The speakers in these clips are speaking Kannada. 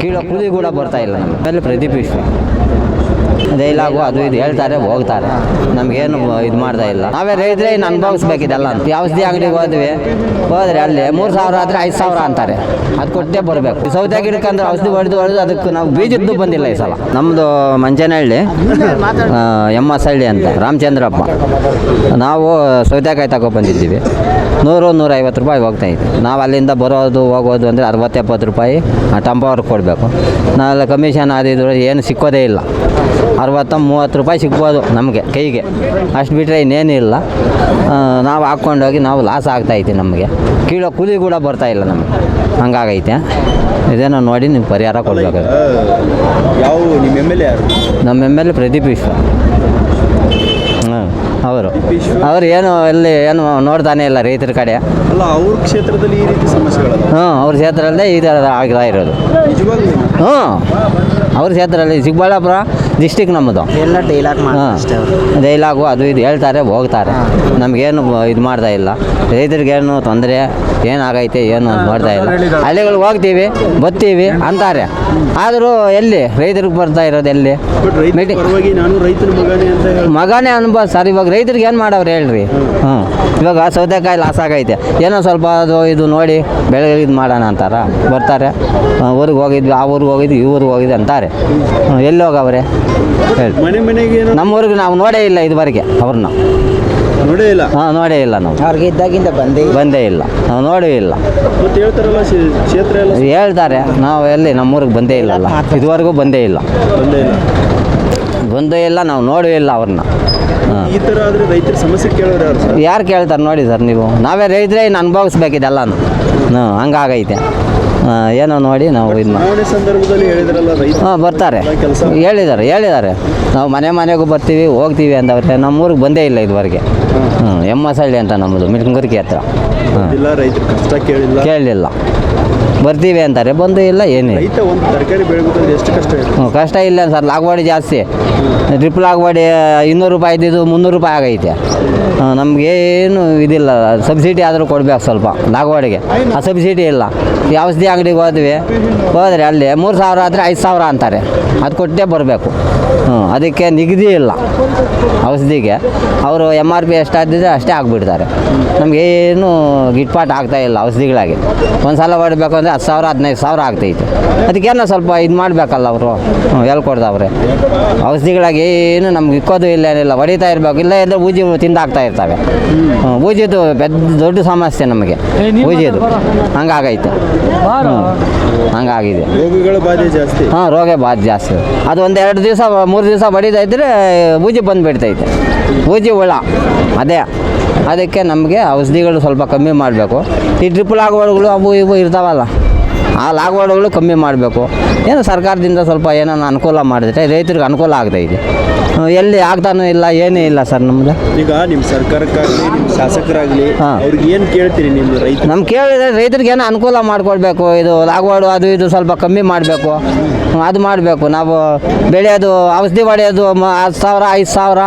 ಕೀಳೋ ಕೂಲಿ ಕೂಡ ಬರ್ತಾ ಇಲ್ಲ. ನಮಗೆ ಮೇಲೆ ಪ್ರದೀಪ್ ವಿಶ್ವ ಅದು ಇದು ಹೇಳ್ತಾರೆ, ಹೋಗ್ತಾರೆ. ನಮಗೇನು ಇದು ಮಾಡ್ತಾ ಇಲ್ಲ. ನಾವೇ ರೈತರೇ ಇನ್ನು ಅನುಭವಿಸ್ಬೇಕಿದೆಲ್ಲ ಅಂತ. ಔಷಧಿ ಅಂಗಡಿಗೆ ಹೋದ್ವಿ. ಹೋದ್ರೆ ಅಲ್ಲಿ ಮೂರು ಸಾವಿರ ಆದರೆ ಐದು ಸಾವಿರ ಅಂತಾರೆ. ಅದು ಕೊಟ್ಟೇ ಬರಬೇಕು. ಸೌತೆ ಗಿಡಕ್ಕೆ ಅಂದ್ರೆ ಔಷಧಿ ಹೊಡೆದು ಹೊಡೆದು ಅದಕ್ಕೆ ನಾವು ಬೀಜದ್ದು ಬಂದಿಲ್ಲ ಈ ಸಲ. ನಮ್ಮದು ಮಂಜನಹಳ್ಳಿ ಎಂ ಎಸ್ ಹಳ್ಳಿ ಅಂತ, ರಾಮಚಂದ್ರಪ್ಪ. ನಾವು ಸೌತೆಕಾಯಿ ತಗೊ ಬಂದಿದ್ದೀವಿ. ನೂರು ನೂರೈವತ್ತು ರೂಪಾಯಿ ಹೋಗ್ತಾ ಇದೆ. ನಾವು ಅಲ್ಲಿಂದ ಬರೋದು ಹೋಗೋದು ಅಂದರೆ ಅರವತ್ತು ಎಪ್ಪತ್ತು ರೂಪಾಯಿ ಟಂಪವ್ರಿಗೆ ಕೊಡಬೇಕು. ನಾವೆಲ್ಲ ಕಮಿಷನ್ ಆದಿದ್ರೆ ಏನು ಸಿಕ್ಕೋದೇ ಇಲ್ಲ. ಅರವತ್ತು ಮೂವತ್ತು ರೂಪಾಯಿ ಸಿಗ್ಬೋದು ನಮಗೆ ಕೈಗೆ. ಅಷ್ಟು ಬಿಟ್ಟರೆ ಇನ್ನೇನಿಲ್ಲ ನಾವು ಹಾಕ್ಕೊಂಡೋಗಿ ನಾವು ಲಾಸ್ ಆಗ್ತಾಯಿತ್ತು ನಮಗೆ. ಕೀಳೋ ಕೂಲಿ ಕೂಡ ಬರ್ತಾ ಇಲ್ಲ ನಮಗೆ. ಹಂಗಾಗೈತೆ. ಇದೇನೋ ನೋಡಿ ನಿಮ್ಗೆ ಪರಿಹಾರ ಕೊಡಬೇಕು ಯಾವ ನಿಮ್ಮ ಎಂ ಎಲ್ ಎ ಯಾರು? ನಮ್ಮ M L A Pradeep Vishwa. ಅವರು? ಅವ್ರು ಏನು ಇಲ್ಲಿ ಏನು ನೋಡ್ತಾನೆ ಇಲ್ಲ ರೈತರ ಕಡೆ. ಅಲ್ಲ ಅವ್ರ ಕ್ಷೇತ್ರದಲ್ಲಿ ಈ ರೀತಿ ಸಮಸ್ಯೆಗಳು ಹ್ಞೂ ಅವ್ರ ಕ್ಷೇತ್ರದಲ್ಲೇ ಈ ಥರ ಆಗ್ತಾ ಇರೋದು. ಹ್ಞೂ ಅವ್ರ ಕ್ಷೇತ್ರದಲ್ಲಿ ಚಿಕ್ಕಬಳ್ಳಾಪುರ ಡಿಸ್ಟಿಕ್ ನಮ್ಮದು. ಎಲ್ಲ ಡೈಲಾಗ್ ಡೈಲಾಗು ಅದು ಇದು ಹೇಳ್ತಾರೆ ಹೋಗ್ತಾರೆ. ನಮಗೇನು ಇದು ಮಾಡ್ತಾ ಇಲ್ಲ. ರೈತರಿಗೇನು ತೊಂದರೆ ಏನಾಗೈತೆ ಏನು ಮಾಡ್ತಾ ಇಲ್ಲ. ಹಳ್ಳಿಗಳಿಗೆ ಹೋಗ್ತೀವಿ ಬರ್ತೀವಿ ಅಂತಾರೆ. ಆದರೂ ಎಲ್ಲಿ? ರೈತರಿಗೆ ಬರ್ತಾ ಇರೋದು ಎಲ್ಲಿ? ಮಗನೇ ಅನ್ಬೋದು ಸರ್ ಇವಾಗ ರೈತರಿಗೆ ಏನು ಮಾಡವ್ರು ಹೇಳ್ರಿ? ಹ್ಞೂ ಇವಾಗ ಸೌತೆಕಾಯಿ ಲಾಸ್ ಆಗೈತೆ. ಏನೋ ಸ್ವಲ್ಪ ಅದು ಇದು ನೋಡಿ ಬೆಳಗ್ಗೆ ಇದು ಮಾಡೋಣ ಅಂತಾರ? ಬರ್ತಾರೆ. ಊರಿಗೆ ಹೋಗಿದ್ವಿ ಆ ಊರಿಗೆ ಹೋಗಿದ್ವಿ ಈ ಊರಿಗೆ ಹೋಗಿದ್ವಿ ಅಂತಾರೆ. ಎಲ್ಲಿ ಹೋಗವ್ರೆ? ಮನೆ ಮನೆಗೆ ಏನೋ ನಮ್ಮೂರಿಗೆ ನಾವು ನೋಡೇ ಇಲ್ಲ ಇದುವರೆಗೆ ಅವ್ರನ್ನ. ನೋಡೇ ಇಲ್ಲ? ಹಾಂ ನೋಡೇ ಇಲ್ಲ ನಾವು. ಅವ್ರಿಗೆ ಇದ್ದಾಗಿಂದ ಬಂದೆ ಬಂದೇ ಇಲ್ಲ. ನಾವು ನೋಡೇ ಇಲ್ಲ. ಮತ್ತೆ ಹೇಳ್ತಾರಲ್ಲ ಶೇ- ಕ್ಷೇತ್ರ ಎಲ್ಲ? ಹೇಳ್ತಾರೆ. ನಾವು ಎಲ್ಲಿ? ನಮ್ಮೂರಿಗೆ ಬಂದೇ ಇಲ್ಲ ಇದುವರೆಗೂ ಬಂದೇ ಇಲ್ಲ. ಬಂದೇ ಇಲ್ಲ. ಬಂದೇ ಇಲ್ಲ ನಾವು ನೋಡೇ ಇಲ್ಲ ಅವ್ರನ್ನ. ಹಾಂ. ಈ ಥರ ಆದರೆ ರೈತರ ಸಮಸ್ಯೆ ಕೇಳೋರು ಯಾರು ಸರ್? ಯಾರು ಕೇಳ್ತಾರೆ ನೋಡಿ ಸರ್ ನೀವು. ನಾವೇ ರೈತರೇ ಇನ್ನು ಅನುಭವಿಸ್ಬೇಕಿದೆಲ್ಲನು ಹ್ಞೂ ಹಂಗಾಗೈತೆ. ಏನೋ ನೋಡಿ ನಾವು ಇದು ಹಾಂ ಬರ್ತಾರೆ. ಹೇಳಿದ್ದಾರೆ ಹೇಳಿದ್ದಾರೆ. ನಾವು ಮನೆ ಮನೆಗೂ ಬರ್ತೀವಿ ಹೋಗ್ತೀವಿ ಅಂದವ್ರೆ. ನಮ್ಮೂರಿಗೆ ಬಂದೇ ಇಲ್ಲ ಇದುವರೆಗೆ. ಹ್ಞೂ ಎಂ ಎಸ್ ಹಳ್ಳಿ ಅಂತ ನಮ್ಮದು ಮಿಲ್ಕುಂಗುರ್ಕಿ ಹತ್ರ. ಹಾಂ. ಕೇಳಿಲ್ಲ. ಕೇಳಲಿಲ್ಲ ಬರ್ತೀವಿ ಅಂತಾರೆ ಬಂದು ಇಲ್ಲ ಏನಿಲ್ಲ. ರೈತ ಒಂದು ತರಕಾರಿ ಬೆಳಗೋದ್ರಲ್ಲಿ ಎಷ್ಟು ಕಷ್ಟ ಇದೆ? ಹ್ಞೂ ಕಷ್ಟ ಇಲ್ಲ ಸರ್ ಲಾಗ್ವಾಡಿ ಜಾಸ್ತಿ. ಡ್ರಿಪ್ ಲಾಗ್ವಾಡಿ ಇನ್ನೂರು ರೂಪಾಯಿ ಇದ್ದಿದ್ದು ಮುನ್ನೂರು ರೂಪಾಯಿ ಆಗೈತೆ. ನಮಗೆ ಏನು ಇದಿಲ್ಲ ಸಬ್ಸಿಡಿ ಆದರೂ ಕೊಡ್ಬೇಕು ಸ್ವಲ್ಪ ಲಾಗ್ವಾಡಿಗೆ. ಆ ಸಬ್ಸಿಡಿ ಇಲ್ಲ. ಔಷಧಿ ಅಂಗಡಿಗೆ ಹೋದ್ವಿ ಹೋದರೆ ಅಲ್ಲಿ ಮೂರು ಸಾವಿರ ಆದರೆ ಐದು ಸಾವಿರ ಅಂತಾರೆ. ಅದು ಕೊಟ್ಟೇ ಬರಬೇಕು. ಹ್ಞೂ ಅದಕ್ಕೆ ನಿಗದಿ ಇಲ್ಲ ಔಷಧಿಗೆ. ಅವರು ಎಂ ಆರ್ ಪಿ ಎಷ್ಟಾದಿದ್ರೆ ಅಷ್ಟೇ ಆಗಿಬಿಡ್ತಾರೆ. ನಮಗೇನು ಗಿಟ್ಪಾಟ್ ಆಗ್ತಾ ಇಲ್ಲ ಔಷಧಿಗಳಾಗಿ. ಒಂದು ಸಲ ಹೊಡಬೇಕು ಅಂದರೆ ಹತ್ತು ಸಾವಿರ ಹದಿನೈದು ಸಾವಿರ ಆಗ್ತೈತೆ. ಅದಕ್ಕೇನೋ ಸ್ವಲ್ಪ ಇದು ಮಾಡಬೇಕಲ್ಲ ಅವರು. ಹ್ಞೂ ಹೇಳ್ಕೊಡ್ದವ್ರೆ. ಔಷಧಿಗಳಾಗಿ ಏನು ನಮ್ಗೆ ಇಕ್ಕೋದು ಇಲ್ಲ ಏನಿಲ್ಲ. ಹೊಡಿತಾ ಇರಬೇಕು. ಇಲ್ಲ ಇದ್ದರೆ ಬೂಜಿ ತಿಂದಾಗ್ತಾ ಇರ್ತವೆ. ಹ್ಞೂ ಬೂಜಿದು ಪೆದ್ದ ದೊಡ್ಡ ಸಮಸ್ಯೆ ನಮಗೆ. ಬೂಜಿದು ಹಂಗಾಗೈತೆ. ಹ್ಞೂ ಹಂಗಾಗಿದೆ. ರೋಗಗಳ ಬಾಧೆ ಜಾಸ್ತಿ. ಹಾಂ ರೋಗ ಬಾಧೆ ಜಾಸ್ತಿ. ಅದು ಒಂದು ಎರಡು ದಿವಸ, ಮೂರು ದಿವಸ ಊಜಿ ಬೂಜಿ ಬಂದುಬಿಡ್ತೈತೆ. ಬೂಜಿ ಹುಳ. ಅದೇ. ಅದಕ್ಕೆ ನಮಗೆ ಔಷಧಿಗಳು ಸ್ವಲ್ಪ ಕಮ್ಮಿ ಮಾಡಬೇಕು. ಈ ಟ್ರಿಪಲ್ ಆಗುವಳುಗಳು ಅವು ಇವು ಇರ್ತಾವಲ್ಲ. ಆ ಲಾಗ್ವಾಡ್ಗಳು ಕಮ್ಮಿ ಮಾಡಬೇಕು. ಏನು ಸರ್ಕಾರದಿಂದ ಸ್ವಲ್ಪ ಏನೋ ಅನುಕೂಲ ಮಾಡಿದ್ರೆ ರೈತರಿಗೆ ಅನುಕೂಲ ಆಗ್ತಾ ಇದೆ. ಎಲ್ಲಿ ಆಗ್ತಾನೂ ಇಲ್ಲ ಏನೂ ಇಲ್ಲ ಸರ್ ನಮ್ದು. ಈಗ ನಿಮ್ಮ ಸರ್ಕಾರಕ್ಕಾಗಲಿ ನಿಮ್ಮ ಶಾಸಕರಾಗಲಿ ಹಾ. ಅವ್ರಿಗೆ ಏನು ಕೇಳ್ತೀರಿ ನಿಮ್ಮ ರೈತ ನಮ್ಗೆ ಕೇಳಿದ್ರೆ ರೈತರಿಗೆ ಏನೋ ಅನುಕೂಲ ಮಾಡಿಕೊಡ್ಬೇಕು. ಇದು ಲಾಗವಾಡು ಅದು ಇದು ಸ್ವಲ್ಪ ಕಮ್ಮಿ ಮಾಡಬೇಕು. ಅದು ಮಾಡಬೇಕು. ನಾವು ಬೆಳೆಯೋದು ಔಷಧಿ ಹೊಡೆಯೋದು ಹತ್ತು ಸಾವಿರ ಐದು ಸಾವಿರ.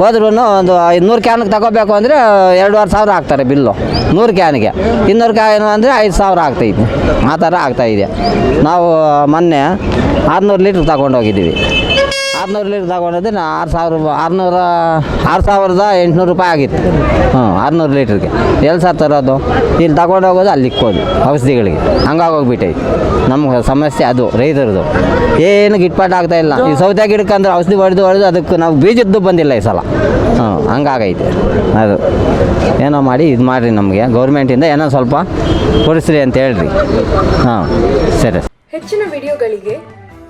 ಹೋದ್ರೂ ಒಂದು ನೂರು ಕ್ಯಾನ್ಗೆ ತಗೋಬೇಕು ಅಂದರೆ ಎರಡೂವರೆ ಸಾವಿರ ಆಗ್ತಾರೆ ಬಿಲ್ಲು. ನೂರು ಕ್ಯಾನ್ಗೆ ಇನ್ನೂರು ಕ್ಯಾನು ಅಂದರೆ ಐದು ಸಾವಿರ ಆಗ್ತೈತೆ. ಆ ಥರ ಆಗ್ತಾಯಿದೆ ನಾವು ಮೊನ್ನೆ ಆರುನೂರು ಲೀಟ್ರ್ ತಗೊಂಡೋಗಿದ್ದೀವಿ. ಆರುನೂರು ಲೀಟ್ರ್ ತಗೊಂಡಿದ್ದೆ ನಾ ಆರು ಸಾವಿರ ಆರುನೂರ ಆರು ಸಾವಿರದ ಎಂಟುನೂರು ರೂಪಾಯಿ ಆಗಿತ್ತು. ಹ್ಞೂ, ಆರುನೂರು ಲೀಟ್ರಿಗೆ. ಎಲ್ಲಿ ಸರ್ ತರೋದು? ಇಲ್ಲಿ ತಗೊಂಡು ಹೋಗೋದು ಅಲ್ಲಿ ಇಕ್ಕೋದು, ಔಷಧಿಗಳಿಗೆ. ಹಂಗಾಗೋಗ್ಬಿಟ್ಟೈತೆ ನಮ್ಗೆ ಸಮಸ್ಯೆ ಅದು, ರೈತರದು. ಏನು ಗಿಟ್ಪಾಟ್ ಆಗ್ತಾ ಇಲ್ಲ. ಈ ಸೌತೆ ಗಿಡಕ್ಕೆ ಅಂದ್ರೆ ಔಷಧಿ ಹೊಡೆದು ಹೊಡೆದು ಅದಕ್ಕೆ ನಾವು ಬೀಜದ್ದು ಬಂದಿಲ್ಲ ಈ ಸಲ. ಹ್ಞೂ, ಹಂಗಾಗೈತೆ. ಅದು ಏನೋ ಮಾಡಿ ಇದು ಮಾಡಿರಿ ನಮಗೆ. ಗೌರ್ಮೆಂಟಿಂದ ಏನೋ ಸ್ವಲ್ಪ ಕೊಡಿಸ್ರಿ ಅಂತ ಹೇಳ್ರಿ. ಹಾಂ ಸರಿ. ಹೆಚ್ಚಿನ ವಿಡಿಯೋಗಳಿಗೆ